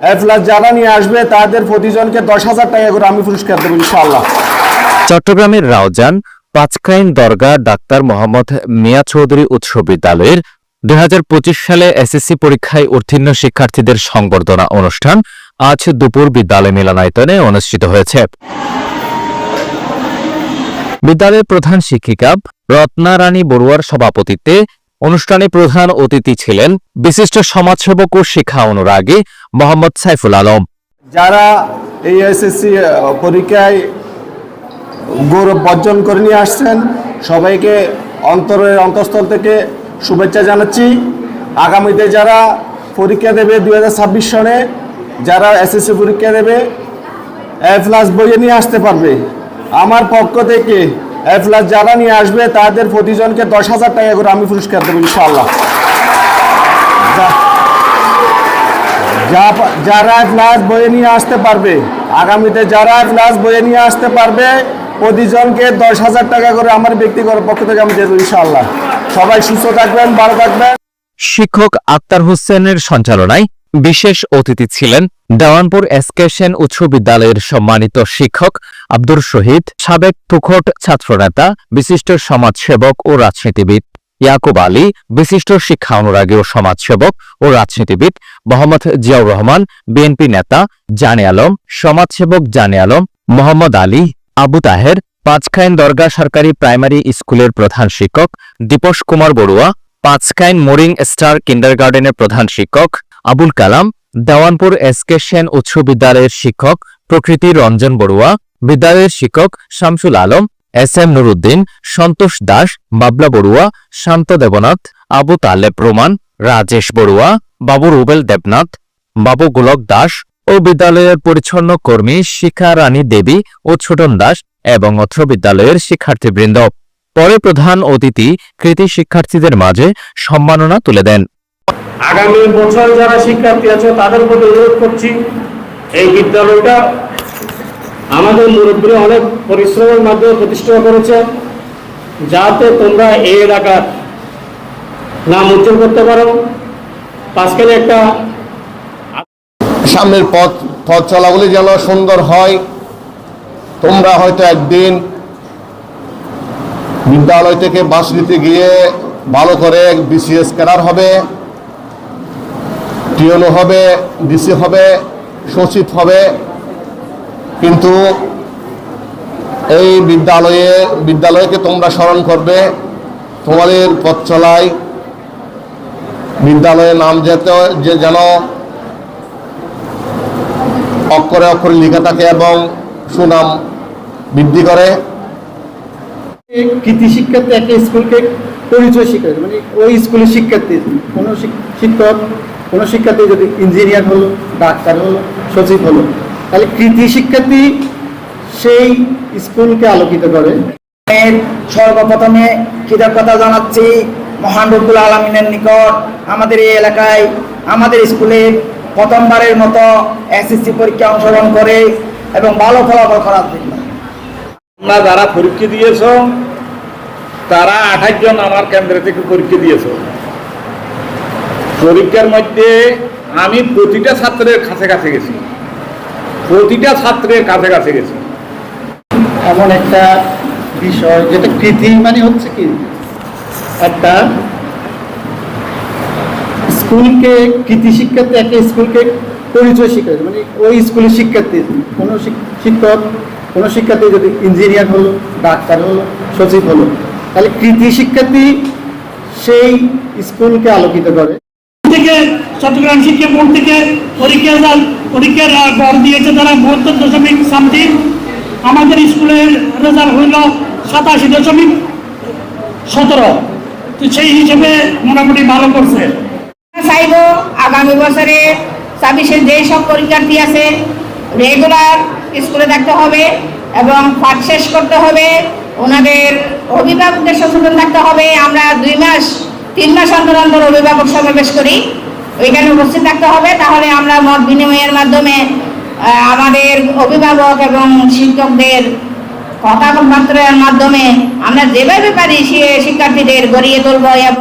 এ যারা নিয়ে আসবে, তাদের প্রতিজনকে দশ হাজার টাকা করে আমি পুরস্কার দেবো ইনশাআল্লাহ। চট্টগ্রামের রাউজান পাঁচক্রাইন দরগা ডাক্তার মোহাম্মদ মিয়া চৌধুরী উৎস বিদ্যালয়ের দুই সালে এসএসসি পরীক্ষায় উত্তীর্ণ শিক্ষার্থীদের সংবর্ধনা অনুষ্ঠান আজ দুপুর বিদ্যালয় মিলনায়তনে অনুষ্ঠিত হয়েছে। বিদ্যালয়ের প্রধান শিক্ষিকা রত্না রানী বড়ুয়ার সভাপতিত্বে অনুষ্ঠানে প্রধান অতিথি ছিলেন বিশিষ্ট সমাজসেবক ও শিক্ষা অনুরাগী মোহাম্মদ সাইফুল আলম। যারা এই এসএসসি পরীক্ষায় গৌরব বর্জন করে নিয়ে আসছেন, সবাইকে অন্তরের অন্তঃস্থল থেকে শুভেচ্ছা জানাচ্ছি। আগামীতে যারা পরীক্ষা দেবে দু হাজার সনে, যারা এসএসসি পরীক্ষা দেবে এ প্লাস বইয়ে নিয়ে আসতে পারবে। আমার পক্ষ থেকে এ প্লাস যারা নিয়ে আসবে, তাদের প্রতিজনকে দশ হাজার টাকা করে আমি পুরস্কার দেবো যা- যারা ক্লাস বয়ে নিয়ে আসতে পারবে, আগামীতে যারা ক্লাস বয়ে নিয়ে আসতে পারবে, প্রতিজনকে দশ হাজার টাকা করে আমার ব্যক্তিগত পক্ষ থেকে আমি দেবো, ইনশাআল্লাহ। সবাই সুস্থ থাকবেন, ভালো থাকবেন। শিক্ষক আক্তার হোসেনের সঞ্চালনায় বিশেষ অতিথি ছিলেন দেওয়ানপুর এসকে সেন উচ্চ বিদ্যালয়ের সম্মানিত শিক্ষক আব্দুর শহীদ, সাবেক তুখট ছাত্রনেতা, বিশিষ্ট সমাজসেবক ও রাজনীতিবিদ ইয়াকুব আলী, বিশিষ্ট শিক্ষা অনুরাগী ও সমাজসেবক ও রাজনীতিবিদ মোহাম্মদ জিয়াউর রহমান, বিএনপি নেতা জানে আলম, সমাজসেবক জানে আলম, মোহাম্মদ আলী, আবু তাহের, পাঁচখাইন দরগা সরকারি প্রাইমারি স্কুলের প্রধান শিক্ষক, দীপশ কুমার বড়ুয়া পাঁচকাইন মোরিং স্টার কিন্ডারগার্ডেনের প্রধান শিক্ষক আবুল কালাম, দেওয়ানপুর এসকে সেন উচ্চ বিদ্যালয়ের শিক্ষক প্রকৃতি রঞ্জন বড়ুয়া, বিদ্যালয়ের শিক্ষক শামসুল আলম, এস এম নুরুদ্দিন, সন্তোষ দাস, বাবলা বড়ুয়া, শান্ত দেবনাথ, আবু তালেব রোমান, রাজেশ বড়ুয়া, বাবু রুবেল দেবনাথ, বাবু গোলক দাস ও বিদ্যালয়ের পরিচ্ছন্ন কর্মী শিখা রানী দেবী ও ছোটন দাস এবং অত্র বিদ্যালয়ের শিক্ষার্থীবৃন্দ। পরে প্রধান অতিথি কৃতি শিক্ষার্থীদের মাঝে সম্মাননা তুলে দেন। আগামী বছর যারা শিক্ষার্থী আছে, তাদের প্রতি অনুরোধ করছি, এই বিদ্যালয়টা আমাদের মুরব্বী অনেক পরিশ্রমের মাধ্যমে প্রতিষ্ঠা করেছে, যাতে তোমরা এই এলাকার নাম উজ্জ্বল করতে পারো। পাঁচখানে একটা সামনের পথ পথ চলাগুলি যেন সুন্দর হয়, তোমরা হয়তো একদিন বিদ্যালয় থেকে বাস নিতে গিয়ে ভালো করে বিসিএস ক্যাডার হবে। টিওনো হবে, ডিসি হবে, সচিব হবে। কিন্তু এই বিদ্যালয়ে, বিদ্যালয়কে তোমরা স্মরণ করবে, তোমাদের পথ চলায় বিদ্যালয়ের নাম যেতে, যে যেন অক্ষরে অক্ষরে লেখা থাকে এবং সুনাম বৃদ্ধি করে। কৃতি শিক্ষার্থী একটা স্কুলকে পরিচয় শিক্ষার্থী মানে ওই স্কুলের শিক্ষার্থী কোনো শিক্ষক কোনো শিক্ষার্থী যদি ইঞ্জিনিয়ার হলো ডাক্তার হলো সচিব হলো তাহলে কৃতি শিক্ষার্থী সেই স্কুলকে আলোকিত করে। সর্বপ্রথমে কৃতজ্ঞতা জানাচ্ছি মহান রব্বুল আলমিনের নিকট। আমাদের এই এলাকায় আমাদের স্কুলে প্রথমবারের মতো এসএসসি পরীক্ষা অংশগ্রহণ করে এবং ভালো ফলাফল করার জন্য। তোমরা যারা পরীক্ষা দিয়েছ তারা আঠাশ জন আমার কেন্দ্র থেকে পরীক্ষা দিয়েছে। পরীক্ষার মধ্যে আমি প্রতিটা ছাত্রের কাছে কাছে গেছি। প্রতিটা ছাত্রের কাছে কাছে গেছি। এমন একটা বিষয় যেটা কৃতি মানে হচ্ছে কি? একটা স্কুলকে কৃতি শিক্ষার্থী, একটা স্কুলকে পরিচয় শিক্ষার্থী মানে ওই স্কুলের শিক্ষার্থী, কোনো শিক্ষক, কোনো শিক্ষার্থী যদি ইঞ্জিনিয়ার হলো, ডাক্তার হলো, সচিব হলো তাহলে কৃতি শিক্ষার্থী সেই স্কুলকে আলোকিত করে। থেকে চট্টগ্রাম শিক্ষা বোর্ড থেকে পরীক্ষার পরীক্ষার গড় দিয়েছে তারা বাহাত্তর দশমিক সামথিং আমাদের স্কুলের রেজাল্ট হইল সাতাশি দশমিক সতেরো। তো সেই হিসেবে মোটামুটি ভালো করছে। চাইব আগামী বছরে ছাব্বিশের যেই সব পরীক্ষার্থী আছে রেগুলার স্কুলে থাকতে হবে এবং পাঠ শেষ করতে হবে। ওনাদের অভিভাবকদের সচেতন থাকতে হবে। আমরা দুই মাস, তিন মাস অন্তর অন্তর অভিভাবক সমাবেশ করি। ওইখানে উপস্থিত থাকতে হবে। তাহলে আমরা মত বিনিময়ের মাধ্যমে আমাদের অভিভাবক এবং শিক্ষকদের কথাবার্তার মাধ্যমে আমরা যেভাবে পারি সে শিক্ষার্থীদের গড়িয়ে তুলব